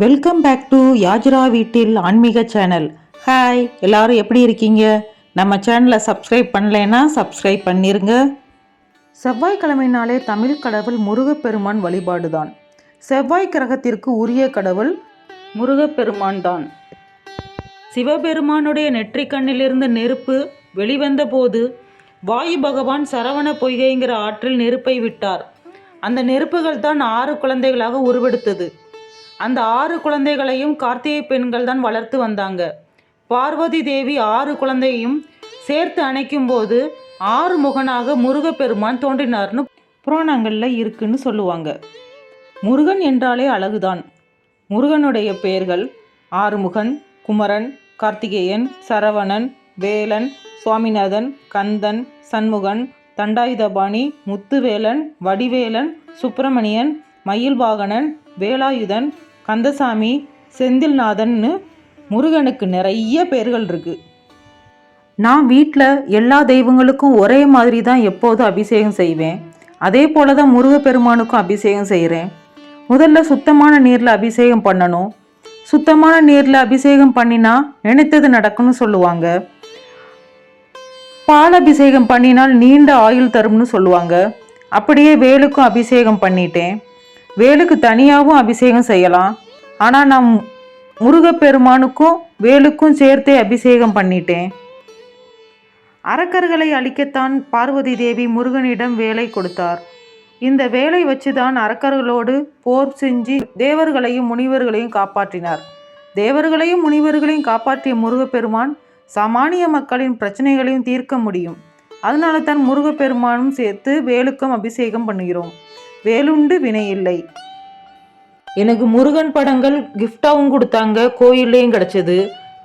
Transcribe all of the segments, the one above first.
Welcome back to யாஜ்ரா வீட்டில் ஆன்மீக channel hi எல்லாரும் எப்படி இருக்கீங்க? நம்ம சேனலை சப்ஸ்கிரைப் பண்ணலைன்னா சப்ஸ்கிரைப் பண்ணிருங்க. செவ்வாய்க்கிழமைனாலே தமிழ் கடவுள் முருகப்பெருமான் வழிபாடு தான் செவ்வாய் கிரகத்திற்கு உரிய கடவுள் முருகப்பெருமான் தான் சிவபெருமானுடைய நெற்றிக் கண்ணிலிருந்து நெருப்பு வெளிவந்த போது வாயு பகவான் சரவண பொய்கைங்கிற ஆற்றில் நெருப்பை விட்டார். அந்த நெருப்புகள் தான் ஆறு குழந்தைகளாக உருவெடுத்தது. அந்த ஆறு குழந்தைகளையும் கார்த்திகை பெண்கள் தான் வளர்த்து வந்தாங்க. பார்வதி தேவி ஆறு குழந்தையையும் சேர்த்து அணைக்கும் போது ஆறு முகனாக முருகப்பெருமான் தோன்றினார்னு புராணங்களில் இருக்குன்னு சொல்லுவாங்க. முருகன் என்றாலே அழகுதான். முருகனுடைய பெயர்கள் ஆறுமுகன் குமரன் கார்த்திகேயன் சரவணன் வேலன் சுவாமிநாதன் கந்தன் சண்முகன் தண்டாயுதபாணி முத்துவேலன் வடிவேலன் சுப்பிரமணியன் மயில்வாகனன் வேலாயுதன் கந்தசாமி செந்தில்நாதன்னு முருகனுக்கு நிறைய பேர்கள் இருக்கு. நான் வீட்டில் எல்லா தெய்வங்களுக்கும் ஒரே மாதிரி தான் எப்போதும் அபிஷேகம் செய்வேன். அதே போல தான் முருகப்பெருமானுக்கும் அபிஷேகம் செய்கிறேன் முதல்ல சுத்தமான நீரில் அபிஷேகம் பண்ணணும். சுத்தமான நீரில் அபிஷேகம் பண்ணினா நினைத்தது நடக்கும்னு சொல்லுவாங்க. பால் அபிஷேகம் பண்ணினால் நீண்ட ஆயுள் தரும்னு சொல்லுவாங்க. அப்படியே வேலுக்கும் அபிஷேகம் பண்ணிட்டேன். வேலுக்கு தனியாகவும் அபிஷேகம் செய்யலாம். ஆனால் நான் முருகப்பெருமானுக்கும் வேலுக்கும் சேர்த்தே அபிஷேகம் பண்ணிட்டேன். அரக்கர்களை அழிக்கத்தான் பார்வதி தேவி முருகனிடம் வேலை கொடுத்தார். இந்த வேலை வச்சுதான் அரக்கர்களோடு போர் செஞ்சு தேவர்களையும் முனிவர்களையும் காப்பாற்றினார். தேவர்களையும் முனிவர்களையும் காப்பாற்றிய முருகப்பெருமான் சாமானிய மக்களின் பிரச்சனைகளையும் தீர்க்க முடியும். அதனால தான் முருகப்பெருமானும் சேர்த்து வேலுக்கும் அபிஷேகம் பண்ணுகிறோம். வேலுண்டு வினை இல்லை. எனக்கு முருகன் படங்கள் கிஃப்டாகவும் கொடுத்தாங்க கோயில்லையும் கிடச்சிது.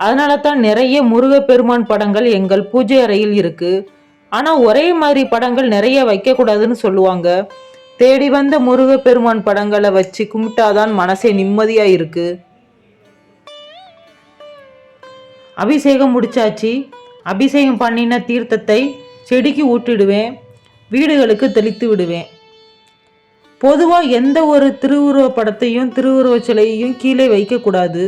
அதனால தான் நிறைய முருகப்பெருமான் படங்கள் எங்கள் பூஜை அறையில் இருக்குது ஆனால் ஒரே மாதிரி படங்கள் நிறைய வைக்கக்கூடாதுன்னு சொல்லுவாங்க. தேடி வந்த முருகப்பெருமான் படங்களை வச்சு கும்பிட்டாதான் மனசே நிம்மதியாக இருக்குது அபிஷேகம் முடிச்சாச்சு. அபிஷேகம் பண்ணின தீர்த்தத்தை செடிக்கு ஊட்டிடுவேன். வீடுகளுக்கு தெளித்து விடுவேன். பொதுவாக எந்த ஒரு திருவுருவ படத்தையும் திருவுருவ சிலையையும் கீழே வைக்கக்கூடாது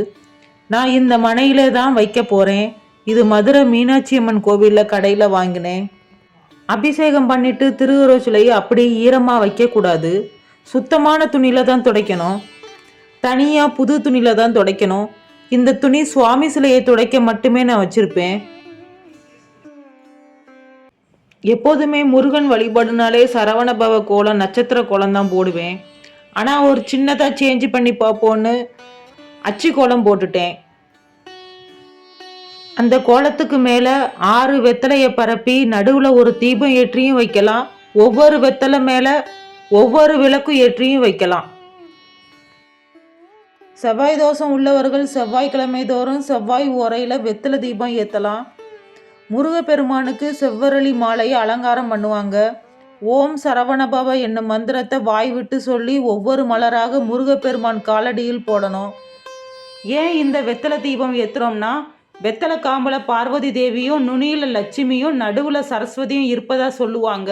நான் இந்த மனையில தான் வைக்க போகிறேன் இது மதுரை மீனாட்சி அம்மன் கோவிலில் கடையில் வாங்கினேன். அபிஷேகம் பண்ணிட்டு திருவுருவ சிலையை அப்படியே ஈரமாக வைக்கக்கூடாது சுத்தமான துணியில் தான் துடைக்கணும். தனியாக புது துணியில் தான் துடைக்கணும். இந்த துணி சுவாமி சிலையை துடைக்க மட்டுமே நான் வச்சுருப்பேன். எப்போதுமே முருகன் வழிபாடுனாலே சரவணபவ கோலம் நட்சத்திர கோலம் தான் போடுவேன். ஆனால் ஒரு சின்னதாக சேஞ்ச் பண்ணி பார்ப்போன்னு அச்சு கோலம் போட்டுட்டேன். அந்த கோலத்துக்கு மேலே ஆறு வெத்தலையை பரப்பி நடுவில் ஒரு தீபம் ஏற்றியும் வைக்கலாம். ஒவ்வொரு வெத்தலை மேலே ஒவ்வொரு விளக்கும் ஏற்றியும் வைக்கலாம். செவ்வாய் தோஷம் உள்ளவர்கள் செவ்வாய்க்கிழமை தோறும் செவ்வாய் ஓரையில் வெத்தலை தீபம் ஏற்றலாம் முருகப்பெருமானுக்கு செவ்வரளி மாலையை அலங்காரம் பண்ணுவாங்க. ஓம் சரவணபவ என்னும் மந்திரத்தை வாய் விட்டு சொல்லி ஒவ்வொரு மலராக முருகப்பெருமான் காலடியில் போடணும். ஏன் இந்த வெத்தலை தீபம் ஏற்றுறோம்னா வெத்தலை காம்பல பார்வதி தேவியும் நுனியில் லட்சுமியும் நடுவில் சரஸ்வதியும் இருப்பதா சொல்லுவாங்க.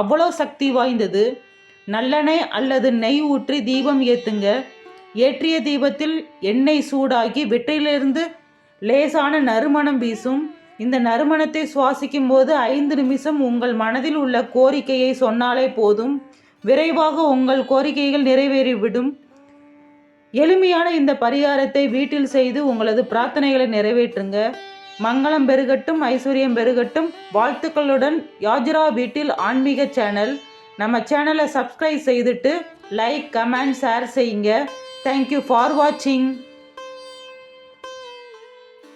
அவ்வளோ சக்தி வாய்ந்தது. நல்லெண்ணெய் அல்லது நெய் ஊற்றி தீபம் ஏற்றுங்க ஏற்றிய தீபத்தில் எண்ணெய் சூடாகி வெற்றிலிருந்து லேசான நறுமணம் வீசும். இந்த நறுமணத்தை சுவாசிக்கும் போது ஐந்து நிமிஷம் உங்கள் மனதில் உள்ள கோரிக்கையை சொன்னாலே போதும். விரைவாக உங்கள் கோரிக்கைகள் நிறைவேறிவிடும். எளிமையான இந்த பரிகாரத்தை வீட்டில் செய்து உங்களது பிரார்த்தனைகளை நிறைவேற்றுங்க. மங்களம் பெருகட்டும் ஐஸ்வர்யம் பெருகட்டும். வாழ்த்துக்களுடன் யாஜ்ரா வீட்டில் ஆன்மீக சேனல். நம்ம சேனலை சப்ஸ்கிரைப் செய்துட்டு லைக் கமெண்ட் ஷேர் செய்யுங்க. தேங்க்யூ ஃபார் வாட்சிங்